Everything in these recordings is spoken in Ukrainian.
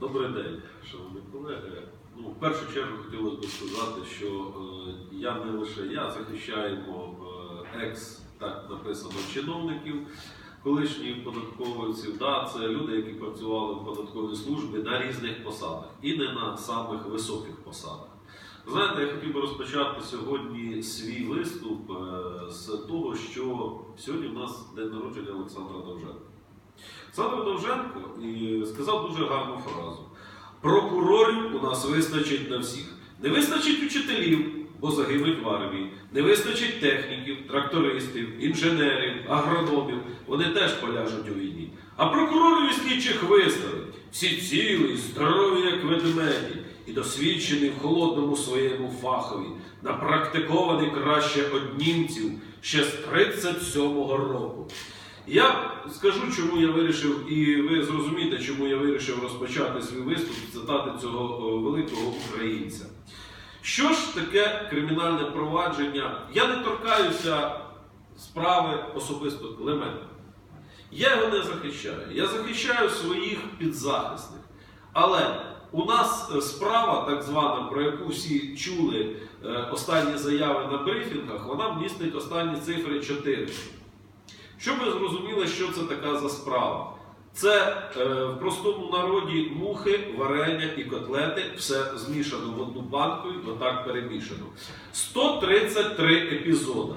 Добрий день, шановні колеги. Ну, в першу чергу хотілося б сказати, що е, я не лише я захищаємо е, екс, так написано, чиновників, колишніх податковців. Да, це люди, які працювали в податковій службі на різних посадах і не на самих високих посадах. Знаєте, я хотів би розпочати сьогодні свій виступ е, з того, що сьогодні в нас день народження Олександра Довженка. Олександр Довженко і сказав дуже гарну фразу: прокурорів у нас вистачить на всіх. Не вистачить учителів, бо загинуть в армії, не вистачить техніків, трактористів, інженерів, агрономів. Вони теж поляжуть у війні. А прокурорів і слідчих виставить. Всі цілі, здорові, як ведмеді, і досвідчені в холодному своєму фахові, напрактиковані краще од німців ще з 37-го року. Я скажу, чому я вирішив, і ви зрозумієте, чому я вирішив розпочати свій виступ з цитати цього великого українця. Що ж таке кримінальне провадження? Я не торкаюся справи особисто Климента. Я його не захищаю. Я захищаю своїх підзахисних. Але у нас е, справа, так звана, про яку всі чули е, останні заяви на брифінгах, вона містить останні цифри 4. Щоб ви зрозуміли, що це така за справа. Це е, в простому народі мухи, варення і котлети, все змішано в одну банку і отак перемішано. 133 епізоди.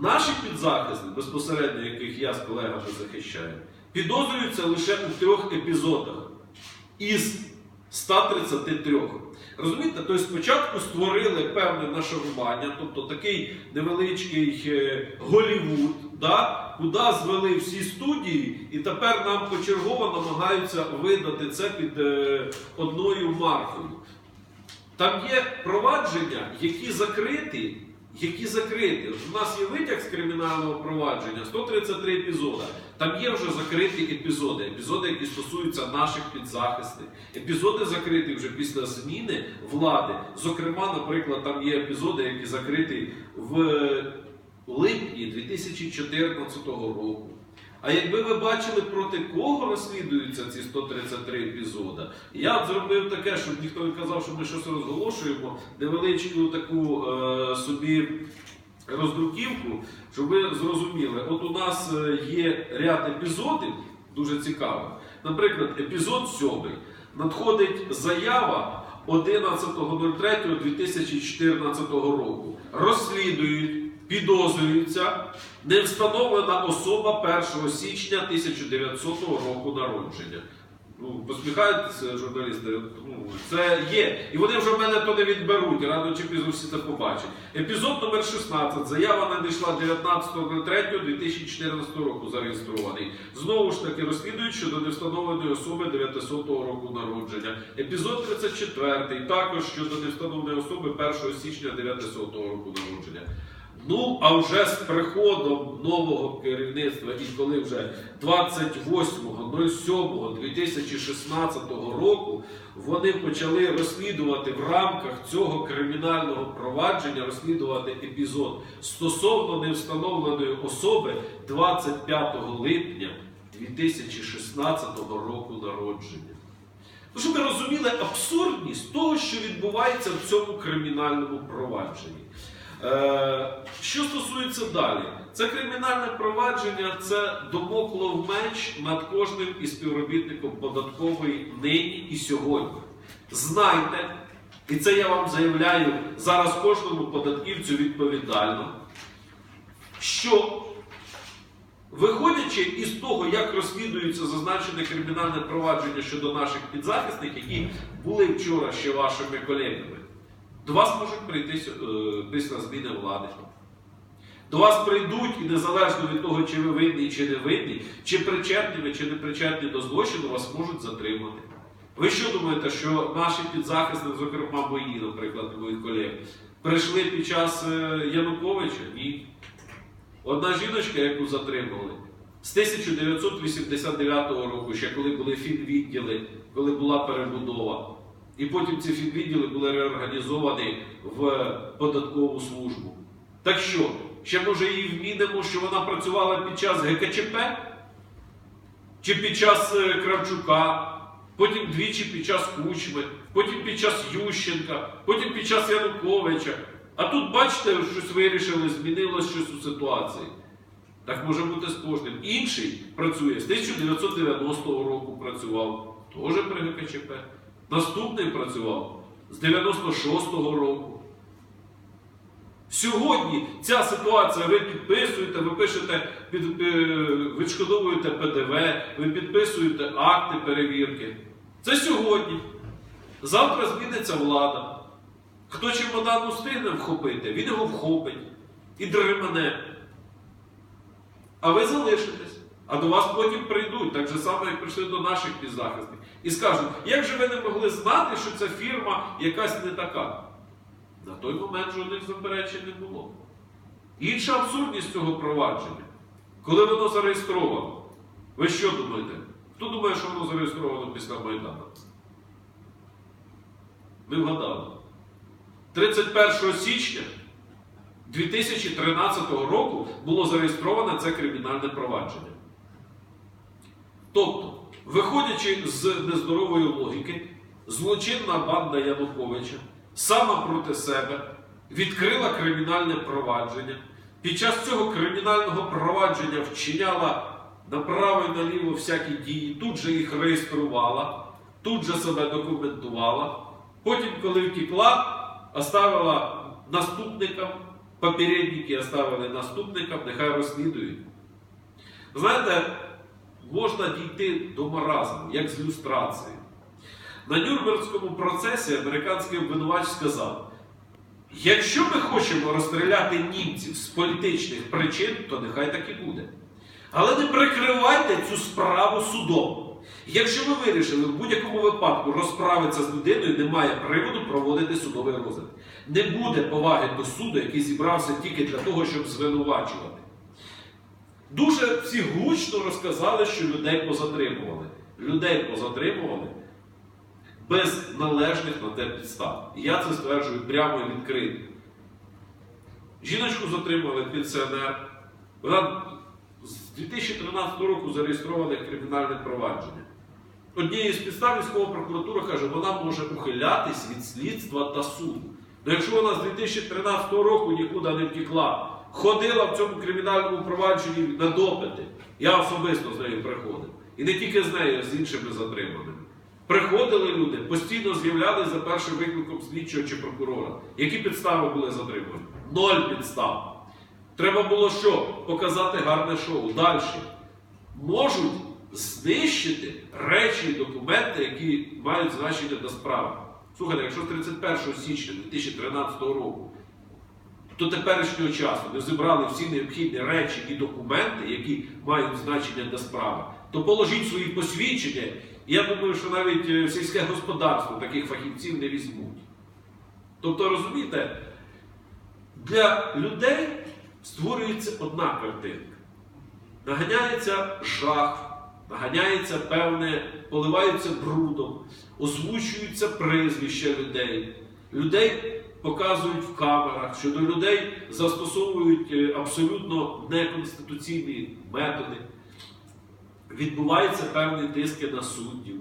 Наші підзахисники, безпосередньо яких я з колегами захищаю, підозрюються лише у трьох епізодах із 133. Розумієте, тобто спочатку створили певне нашарування, тобто такий невеличкий е, Голівуд, да, куди звели всі студії, і тепер нам почергово намагаються видати це під е, одною маркою. Там є провадження, які закриті, які закриті. У нас є витяг з кримінального провадження, 133 епізоди. Там є вже закриті епізоди, епізоди, які стосуються наших підзахисних. Епізоди закриті вже після зміни влади. Зокрема, наприклад, там є епізоди, які закриті в липні 2014 року. А якби ви бачили, проти кого розслідуються ці 133 епізоди, я б зробив таке, щоб ніхто не казав, що ми щось розголошуємо, невеличку таку е, собі роздруківку, щоб ви зрозуміли. От у нас е, є ряд епізодів, дуже цікавих. Наприклад, епізод 7. Надходить заява 11.03.2014 року. Розслідують, підозрюються невстановлена особа 1 січня 1900 року народження. Ну, посміхаються журналісти. Ну, це є. І вони вже в мене то не відберуть, рано чи пізно всі це побачать. Епізод номер 16. Заява надійшла 19.03.2014 року зареєстрований. Знову ж таки розслідують щодо невстановленої особи 900 року народження. Епізод 34. Також щодо невстановленої особи 1 січня 900 року народження. Ну, а вже з приходом нового керівництва, і коли вже 28.07.2016 року вони почали розслідувати в рамках цього кримінального провадження, розслідувати епізод стосовно невстановленої особи 25 липня 2016 року народження. Ну, щоб ви розуміли абсурдність того, що відбувається в цьому кримінальному провадженні. Е, що стосується далі, це кримінальне провадження, це домоклов меч над кожним із співробітником податкової нині і сьогодні. Знайте, і це я вам заявляю зараз кожному податківцю відповідально, що Виходячи із того, як розслідується зазначене кримінальне провадження щодо наших підзахисних, які були вчора ще вашими колегами, до вас можуть прийти е, після зміни влади. До вас прийдуть і незалежно від того, чи ви винні, чи не винні, чи причетні ви, чи не причетні до злочину, вас можуть затримати. Ви що думаєте, що наші підзахисники, зокрема мої, наприклад, моїх колег, прийшли під час е, Януковича? Ні. Одна жіночка, яку затримали, з 1989 року, ще коли були фінвідділи, коли була перебудова, і потім ці фінвідділи були реорганізовані в податкову службу. Так що, ще може її вмінимо, що вона працювала під час ГКЧП? Чи під час е, Кравчука? потім двічі під час Кучми, потім під час Ющенка, потім під час Януковича. А тут, бачите, щось вирішили, змінилось щось у ситуації. Так може бути з кожним. Інший працює з 1990 року працював, теж при ГКЧП. Наступний працював з 96-го року. Сьогодні ця ситуація, ви підписуєте, ви пишете, під, е, відшкодовуєте ПДВ, ви підписуєте акти перевірки. Це сьогодні. Завтра зміниться влада. Хто чемодан устигне вхопити, він його вхопить і дримане. А ви залишитесь. А до вас потім прийдуть, так же само, як прийшли до наших підзахисних. І скажуть, як же ви не могли знати, що ця фірма якась не така? На той момент жодних заперечень не було. Інша абсурдність цього провадження, коли воно зареєстровано. Ви що думаєте? Хто думає, що воно зареєстровано після Майдану? Ми вгадали. 31 січня 2013 року було зареєстроване це кримінальне провадження. Тобто, виходячи з нездорової логіки, злочинна банда Януковича сама проти себе відкрила кримінальне провадження. Під час цього кримінального провадження вчиняла направо і наліво всякі дії, тут же їх реєструвала, тут же себе документувала. Потім, коли втекла, оставила наступникам, попередники оставили наступникам, нехай розслідують. Знаєте, можна дійти до маразму, як з люстрації. На Нюрнбергському процесі американський обвинувач сказав: якщо ми хочемо розстріляти німців з політичних причин, то нехай так і буде. Але не прикривайте цю справу судом. Якщо ви вирішили в будь-якому випадку розправитися з людиною, немає приводу проводити судовий розгляд. Не буде поваги до суду, який зібрався тільки для того, щоб звинувачувати. Дуже всі гучно розказали, що людей позатримували. Людей позатримували без належних на те підстав. І я це стверджую прямо і відкрито. Жіночку затримали пенсіонер. Вона з 2013 року зареєстроване кримінальне провадження. Однією з підстав військова прокуратура каже, вона може ухилятись від слідства та суду. Ну якщо вона з 2013 року нікуди не втекла, ходила в цьому кримінальному провадженні на допити, я особисто з нею приходив. І не тільки з нею, а з іншими затриманими. Приходили люди, постійно з'являлися за першим викликом слідчого чи прокурора. Які підстави були затримані? Ноль підстав. Треба було що? Показати гарне шоу. Далі. Можуть знищити речі і документи, які мають значення до справи. Слухайте, якщо з 31 січня 2013 року до теперішнього часу не зібрали всі необхідні речі і документи, які мають значення для справи, то положіть свої посвідчення. Я думаю, що навіть е, сільське господарство таких фахівців не візьмуть. Тобто, розумієте, для людей створюється одна картинка. Наганяється жах, наганяється певне, поливаються брудом, озвучуються прізвища людей. Людей показують в камерах, що до людей застосовують е, абсолютно неконституційні методи. Відбуваються певні тиски на суддів.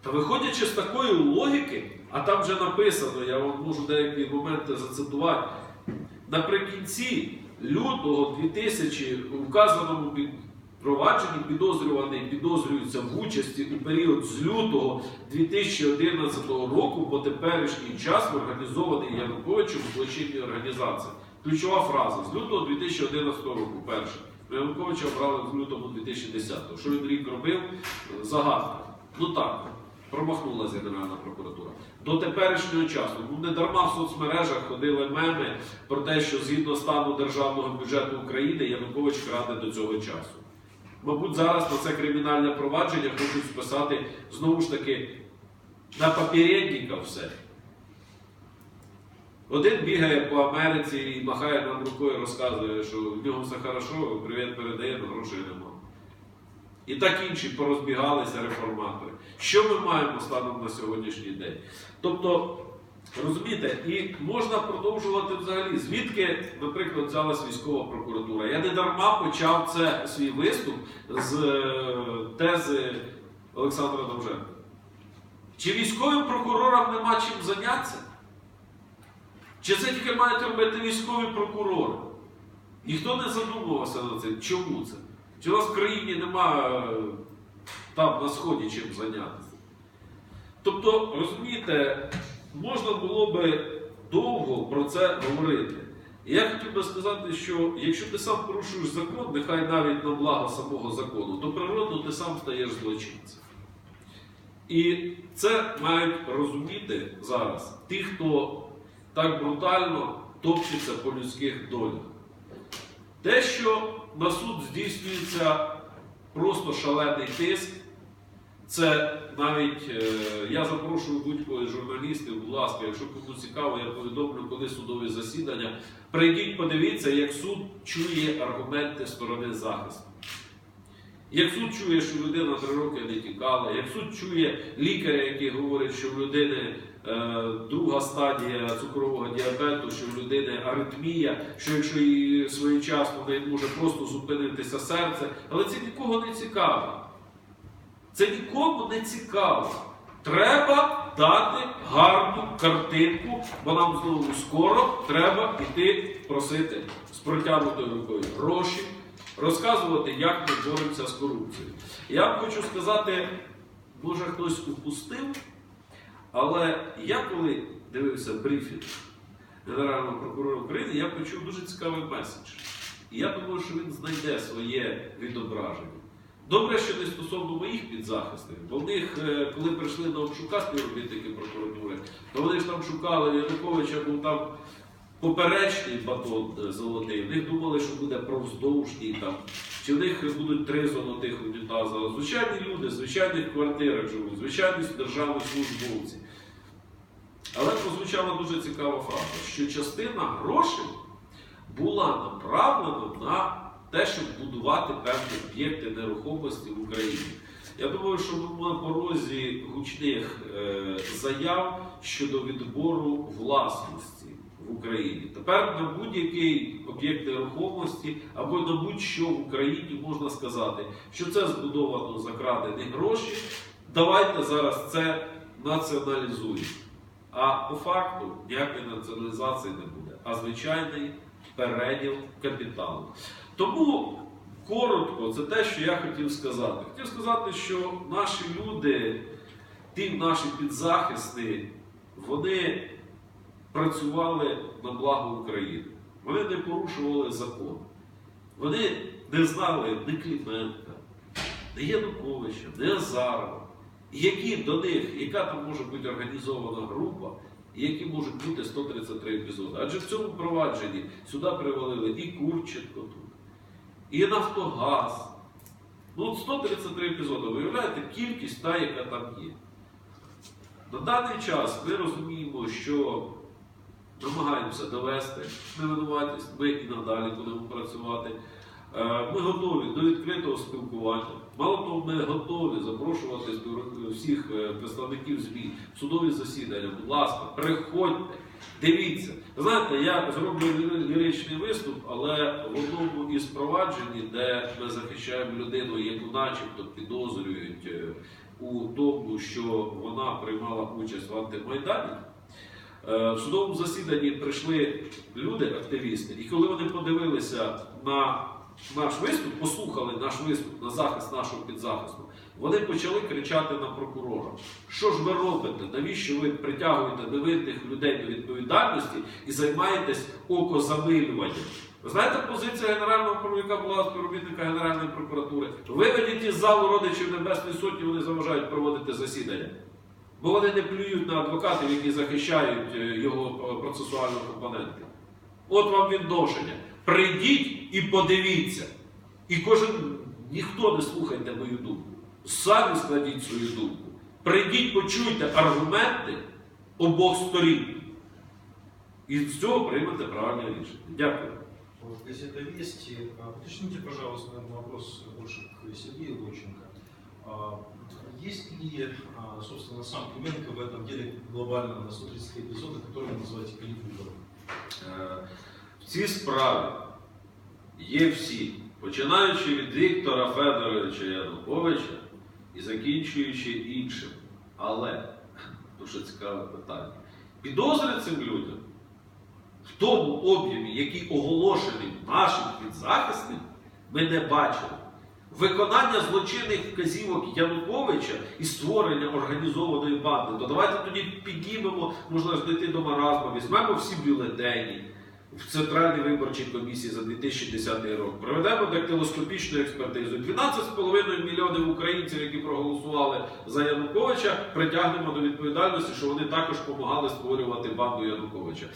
Та виходячи з такої логіки, а там вже написано, я вам можу деякі моменти зацитувати, наприкінці лютого 2000 у вказаному провадженні підозрюваний підозрюється в участі у період з лютого 2011 року по теперішній час в організованій Януковичем злочинній організації. Ключова фраза з лютого 2011 року. Перше. Януковича обрали з лютого 2010 Що він рік робив? Загадка. Ну так, промахнулася Генеральна прокуратура. До теперішнього часу. Ну не дарма в соцмережах ходили меми про те, що згідно стану державного бюджету України Янукович краде до цього часу. Мабуть, зараз на це кримінальне провадження хочуть списати знову ж таки на попередника все. Один бігає по Америці і махає нам рукою, розказує, що в нього все хорошо, привіт передає, але грошей нема. І так інші порозбігалися реформатори. Що ми маємо станом на сьогоднішній день? Тобто, розумієте, і можна продовжувати взагалі, звідки, наприклад, взялась військова прокуратура. Я не дарма почав це свій виступ з е, тези Олександра Довженка. Чи військовим прокурорам нема чим зайнятися? Чи це тільки мають робити військові прокурори? Ніхто не задумувався над цим. Чому це? Чи у нас в країні нема е, там на сході чим зайнятися? Тобто, розумієте, можна було би довго про це говорити. І я хотів би сказати, що якщо ти сам порушуєш закон, нехай навіть на благо самого закону, то природно ти сам стаєш злочинцем. І це мають розуміти зараз ті, хто так брутально топчеться по людських долях. Те, що на суд здійснюється просто шалений тиск, це навіть е, я запрошую будь-кого з журналістів, будь ласка, якщо кому цікаво, я повідомлю, коли судові засідання. Прийдіть, подивіться, як суд чує аргументи сторони захисту. Як суд чує, що людина три роки не тікала, як суд чує лікаря, який говорить, що в людини е, друга стадія цукрового діабету, що в людини аритмія, що якщо її своєчасно не може просто зупинитися серце, але це нікого не цікаво. Це нікому не цікаво. Треба дати гарну картинку, бо нам знову скоро треба йти просити з протягнутою рукою гроші, розказувати, як ми боремося з корупцією. Я вам хочу сказати, може хтось упустив, але я коли дивився брифінг Генерального прокурора України, я почув дуже цікавий меседж. І я думаю, що він знайде своє відображення. Добре, що не стосовно моїх підзахисних, бо в них, е, коли прийшли на обшука співробітники прокуратури, то вони ж там шукали Януковича, був там поперечний батон е, золотий. В них думали, що буде провздовжній там, чи в них будуть три золотих унітази. Звичайні люди, в звичайних квартирах живуть, звичайні державні службовці. Але прозвучала дуже цікава фраза, що частина грошей була направлена на те, щоб будувати певні об'єкти нерухомості в Україні. Я думаю, що ми на порозі гучних е, заяв щодо відбору власності в Україні. Тепер на будь-який об'єкт нерухомості або на будь-що в Україні можна сказати, що це збудовано за крадені гроші. Давайте зараз це націоналізуємо. А по факту ніякої націоналізації не буде, а звичайний переділ капіталу. Тому коротко, це те, що я хотів сказати. Хотів сказати, що наші люди, ті наші підзахисти, вони працювали на благо України. Вони не порушували закон. Вони не знали ні Клименка, ні Януковича, ні Азарова. Які до них, яка там може бути організована група, і які можуть бути 133 епізоди. Адже в цьому провадженні сюди привалили і Курченко і Нафтогаз. Ну, от 133 епізоди. Виявляєте, кількість та, яка там є. На даний час ми розуміємо, що намагаємося довести невинуватість, ми і надалі будемо працювати. Е, Ми готові до відкритого спілкування. Мало того, ми готові запрошувати всіх е, представників ЗМІ в судові засідання. Будь ласка, приходьте, дивіться. Знаєте, я зроблю ліричний виступ, але в одному із проваджень, де ми захищаємо людину, яку начебто підозрюють е, у тому, що вона приймала участь в антимайдані. Е, В судовому засіданні прийшли люди, активісти, і коли вони подивилися на наш виступ, послухали наш виступ на захист нашого підзахисту, вони почали кричати на прокурора: що ж ви робите? Навіщо ви притягуєте невинних людей до відповідальності і займаєтесь окозамилюванням? Ви знаєте, позиція генерального правовика була співробітника Генеральної прокуратури. Виведіть із залу родичів Небесної Сотні, вони заважають проводити засідання. Бо вони не плюють на адвокатів, які захищають е, його е, процесуальну компоненту. От вам відношення. Прийдіть і подивіться. І кожен, ніхто не слухайте мою думку Самі складіть свою думку. Прийдіть, почуйте аргументи обох сторін. І з цього приймете правильне рішення. Дякую. Вот, Газета «Вести». А, Уточните, пожалуйста, наверное, вопрос больше к Сергею Лученко. А, Есть ли, а, собственно, сам Клименко в этом деле глобально на 133 эпизода, которые вы называете калифутором? Е, В цій справі є всі, починаючи від Віктора Федоровича Януковича і закінчуючи іншим. Але Дуже цікаве питання. Підозри цим людям в тому об'ємі, який оголошений нашим підзахисним, ми не бачили. Виконання злочинних вказівок Януковича і створення організованої банди, то давайте тоді піднімемо, можна ж дійти до маразму, візьмемо всі бюлетені в Центральній виборчій комісії за 2010 рік, проведемо дактилоскопічну експертизу. 12,5 мільйонів українців, які проголосували за Януковича, притягнемо до відповідальності, що вони також допомагали створювати банду Януковича.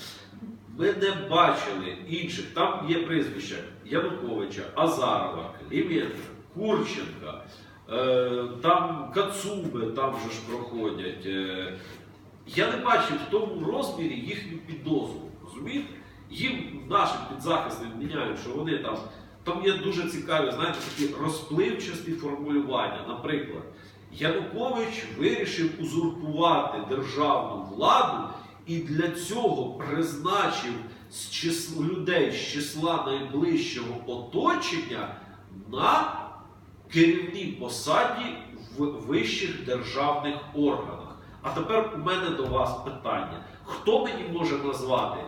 Ми не бачили інших. Там є прізвища Януковича, Азарова, Кліменка, Курченка, е, там Кацуби там же ж проходять. Е, я не бачив в тому розмірі їхню підозру. Розумієте? Їм нашим підзахисним міняють, що вони там. Там є дуже цікаві, знаєте, такі розпливчасті формулювання. Наприклад, Янукович вирішив узурпувати державну владу і для цього призначив з числа людей з числа найближчого оточення на керівній посаді в вищих державних органах. А тепер у мене до вас питання: хто мені може назвати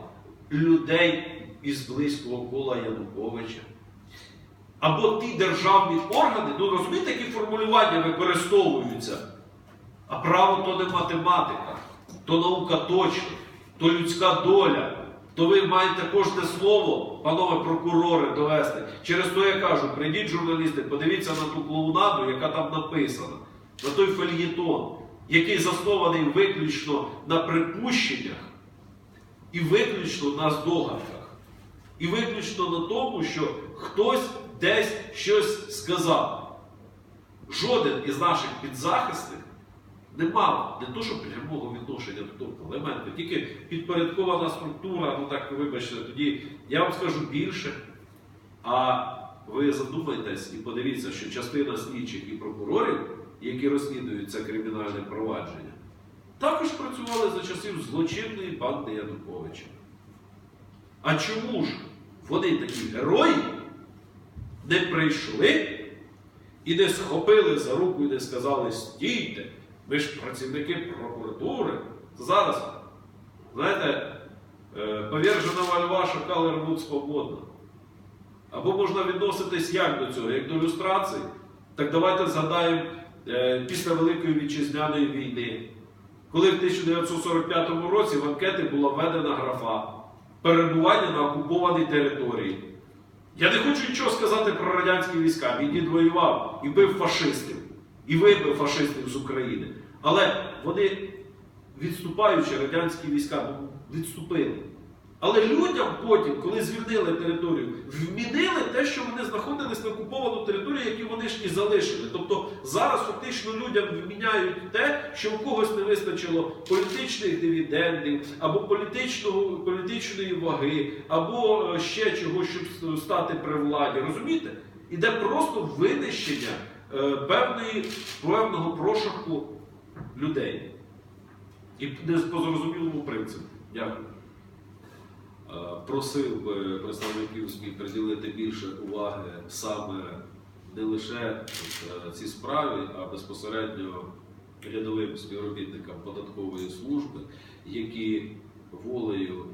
людей із близького кола Януковича? Або ті державні органи, ну розумієте, які формулювання використовуються? А право то не математика, то наука точна, то людська доля. То ви маєте кожне слово, панове прокурори, довести. Через то я кажу, прийдіть журналісти, подивіться на ту клоунаду, яка там написана, на той фельєтон, який заснований виключно на припущеннях і виключно на здогадках. І виключно на тому, що хтось десь щось сказав. Жоден із наших підзахисних не мав не то, що прямого відношення до того елементу, тільки підпорядкована структура, ну так вибачте, тоді я вам скажу більше. А ви задумайтесь і подивіться, що частина слідчих і прокурорів, які розслідують це кримінальне провадження, також працювали за часів злочинної банди Януковича. А чому ж вони такі герої не прийшли і не схопили за руку і не сказали стійте, ми ж працівники прокуратури. Зараз, знаєте, е, поверженого льва шакали рвуть свободно. Або можна відноситись як до цього, як до люстрації. Так давайте згадаємо е, після Великої вітчизняної війни, коли в 1945 році в анкети була введена графа перебування на окупованій території. Я не хочу нічого сказати про радянські війська. Він дід воював і бив фашистів, і вибив фашистів з України. Але вони, відступаючи радянські війська, ну, відступили. Але людям потім, коли звільнили територію, вмінили те, що вони знаходились на окуповану територію, яку вони ж і залишили. Тобто зараз фактично людям вміняють те, що у когось не вистачило політичних дивідендів, або політичної ваги, або е, ще чогось, щоб стати при владі. Розумієте? Іде просто винищення е, певної, певного прошарку людей. І по зрозумілому принципу. Дякую. Е, Просив би представників ЗМІ приділити більше уваги саме не лише е, цій справі, а безпосередньо рядовим співробітникам податкової служби, які волею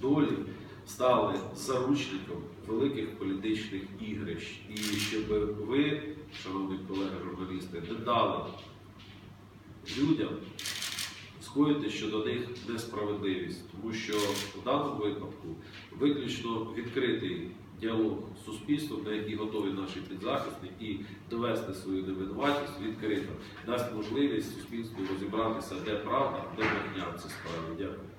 долі стали заручником великих політичних ігрищ. І щоб ви, шановні колеги журналісти, не дали людям скоїти щодо них несправедливість, тому що в даному випадку виключно відкритий діалог з суспільством, на який готові наші підзахисні, і довести свою невинуватість відкрито, дасть можливість суспільству розібратися, де правда, де брехня в цій справі. Дякую.